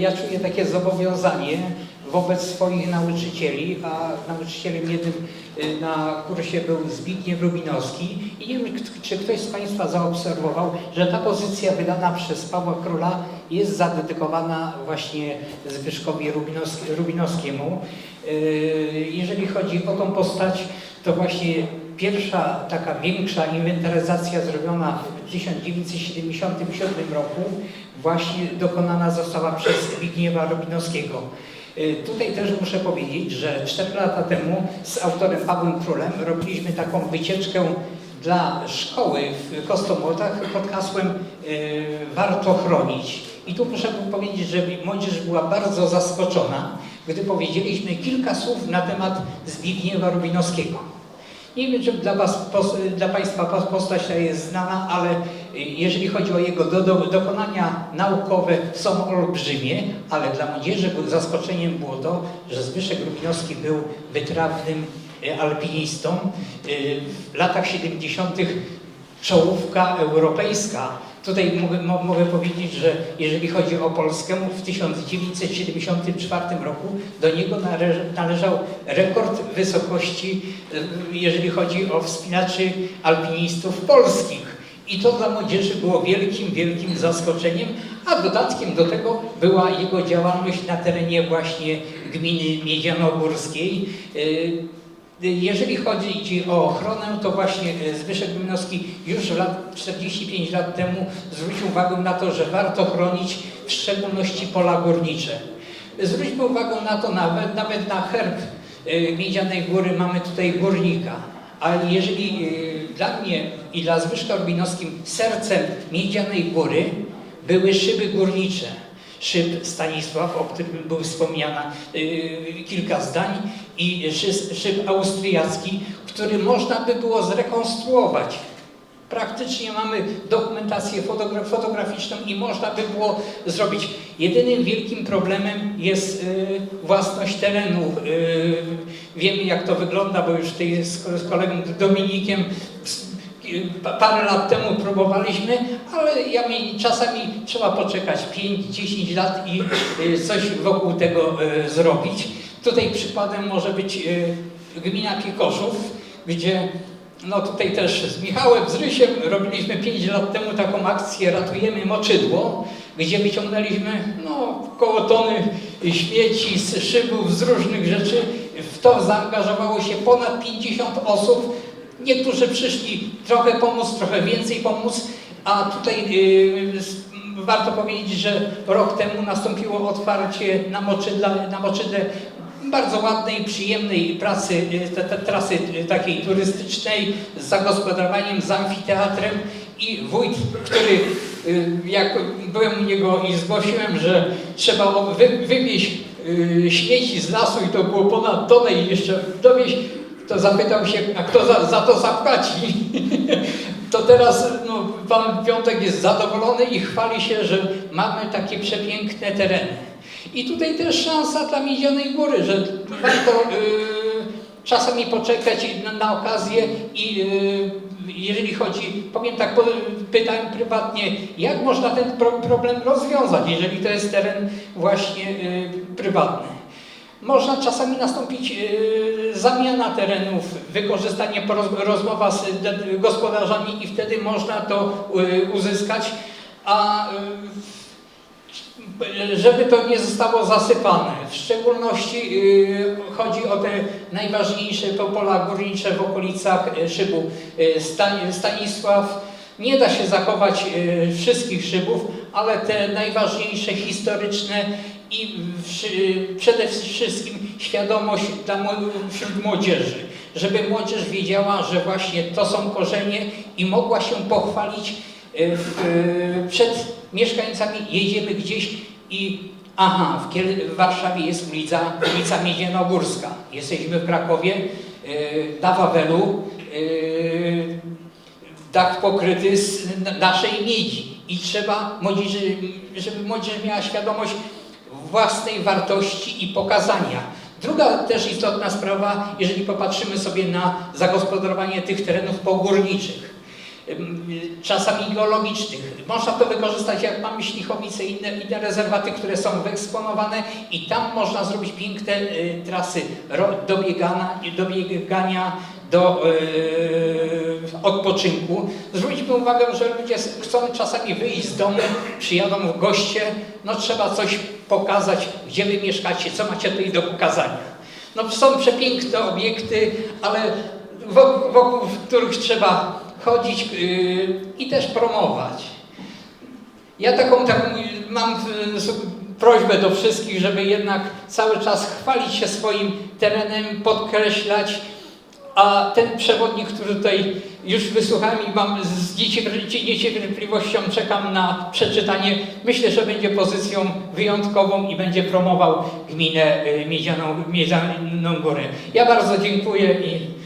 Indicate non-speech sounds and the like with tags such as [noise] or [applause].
ja czuję takie zobowiązanie wobec swoich nauczycieli, a nauczycielem jednym y, na kursie był Zbigniew Rubinowski i nie wiem, czy ktoś z Państwa zaobserwował, że ta pozycja wydana przez Pawła Króla jest zadedykowana właśnie Zbyszkowi Rubinows- Rubinowskiemu. Y, Jeżeli chodzi o tą postać, to właśnie pierwsza taka większa inwentaryzacja zrobiona w 1977 roku właśnie dokonana została przez Zbigniewa Rubinowskiego. Y, Tutaj też muszę powiedzieć, że 4 lata temu z autorem Pawłem Królem robiliśmy taką wycieczkę dla szkoły w Kostomłotach pod hasłem y, Warto chronić. I tu muszę powiedzieć, że młodzież była bardzo zaskoczona, gdy powiedzieliśmy kilka słów na temat Zbigniewa Rubinowskiego. Nie wiem, czy dla, was, dla Państwa pos- postać ta jest znana, ale jeżeli chodzi o jego do, do, dokonania naukowe są olbrzymie, ale dla młodzieży zaskoczeniem było to, że Zbyszek Rubinowski był wytrawnym y, alpinistą. Y, W latach 70. czołówka europejska. Tutaj mogę, mo- mogę powiedzieć, że jeżeli chodzi o Polskę, w 1974 roku do niego należał rekord wysokości, y, jeżeli chodzi o wspinaczy alpinistów polskich. I to dla młodzieży było wielkim, wielkim zaskoczeniem, a dodatkiem do tego była jego działalność na terenie właśnie gminy Miedzianogórskiej. Jeżeli chodzi o ochronę, to właśnie e, Zbyszek Gminowski już lat 45 lat temu zwrócił uwagę na to, że warto chronić w szczególności pola górnicze. Zwróćmy uwagę na to nawet, nawet na herb e, Miedzianej Góry mamy tutaj górnika. Ale jeżeli e, dla mnie i dla Zbyszka Rubinowskim sercem Miedzianej Góry były szyby górnicze szyb Stanisław, o którym było wspomniana yy, kilka zdań, i szyb, austriacki, który można by było zrekonstruować. Praktycznie mamy dokumentację fotogra fotograficzną i można by było zrobić. Jedynym wielkim problemem jest yy, własność terenu. Yy, wiemy jak to wygląda, bo już tutaj z, z kolegą Dominikiem Parę lat temu próbowaliśmy, ale ja mi, czasami trzeba poczekać 5-10 lat i y, coś wokół tego y, zrobić. Tutaj przykładem może być y, gmina Pikoszów, gdzie no tutaj też z Michałem, z Rysiem robiliśmy 5 lat temu taką akcję Ratujemy Moczydło, gdzie wyciągnęliśmy no, koło tony śmieci z szybów, z różnych rzeczy. W to zaangażowało się ponad 50 osób. Niektórzy przyszli trochę pomóc, trochę więcej pomóc, a tutaj yy, warto powiedzieć, że rok temu nastąpiło otwarcie na, moczydle, na moczydle bardzo ładnej, przyjemnej pracy, yy, te, te, trasy yy, takiej turystycznej z zagospodarowaniem, z amfiteatrem i wójt, który yy, jak byłem u niego i zgłosiłem, że trzeba wy, wywieźć śmieci z lasu i to było ponad tonę i jeszcze dowieźć to zapytał się, a kto za, za to zapłaci. [laughs] To teraz no, pan Piątek jest zadowolony i chwali się, że mamy takie przepiękne tereny. I tutaj też szansa dla Miedzianej Góry, że warto y, czasami poczekać na, na okazję i y, jeżeli chodzi, powiem tak, pytałem prywatnie, jak można ten pro, problem rozwiązać, jeżeli to jest teren właśnie y, prywatny. Można czasami nastąpić yy, zamiana terenów, wykorzystanie, rozmowa z gospodarzami i wtedy można to yy, uzyskać, a yy, żeby to nie zostało zasypane. W szczególności chodzi o te najważniejsze po- pola górnicze w okolicach szybu Stan- Stanisław. Nie da się zachować wszystkich szybów, ale te najważniejsze historyczne i przede wszystkim świadomość dla, wśród młodzieży, żeby młodzież wiedziała, że właśnie to są korzenie i mogła się pochwalić w, y, przed mieszkańcami, jedziemy gdzieś i aha, w, Warszawie jest ulica, ulica Miedzianogórska, jesteśmy w Krakowie, y, na Wawelu, dach pokryty z naszej miedzi. I trzeba młodzieży, żeby młodzież miała świadomość własnej wartości i pokazania. Druga też istotna sprawa, jeżeli popatrzymy sobie na zagospodarowanie tych terenów pogórniczych. czasami geologicznych. Można to wykorzystać, jak mamy Ślichowice i inne, inne rezerwaty, które są wyeksponowane i tam można zrobić piękne y, trasy dobiegania, do y, odpoczynku. Zwróćmy uwagę, że ludzie chcą czasami wyjść z domu, przyjadą w goście, no trzeba coś pokazać, gdzie wy mieszkacie, co macie tutaj do pokazania. No są przepiękne obiekty, ale wokół, wokół których trzeba chodzić yy, i też promować. Ja taką, taką mam y, s- prośbę do wszystkich, żeby jednak cały czas chwalić się swoim terenem, podkreślać, a ten przewodnik, który tutaj już wysłuchałem i mam z niecierpli- niecierpliwością czekam na przeczytanie, myślę, że będzie pozycją wyjątkową i będzie promował gminę y, Miedzianą, Miedzianą Górę. Ja bardzo dziękuję i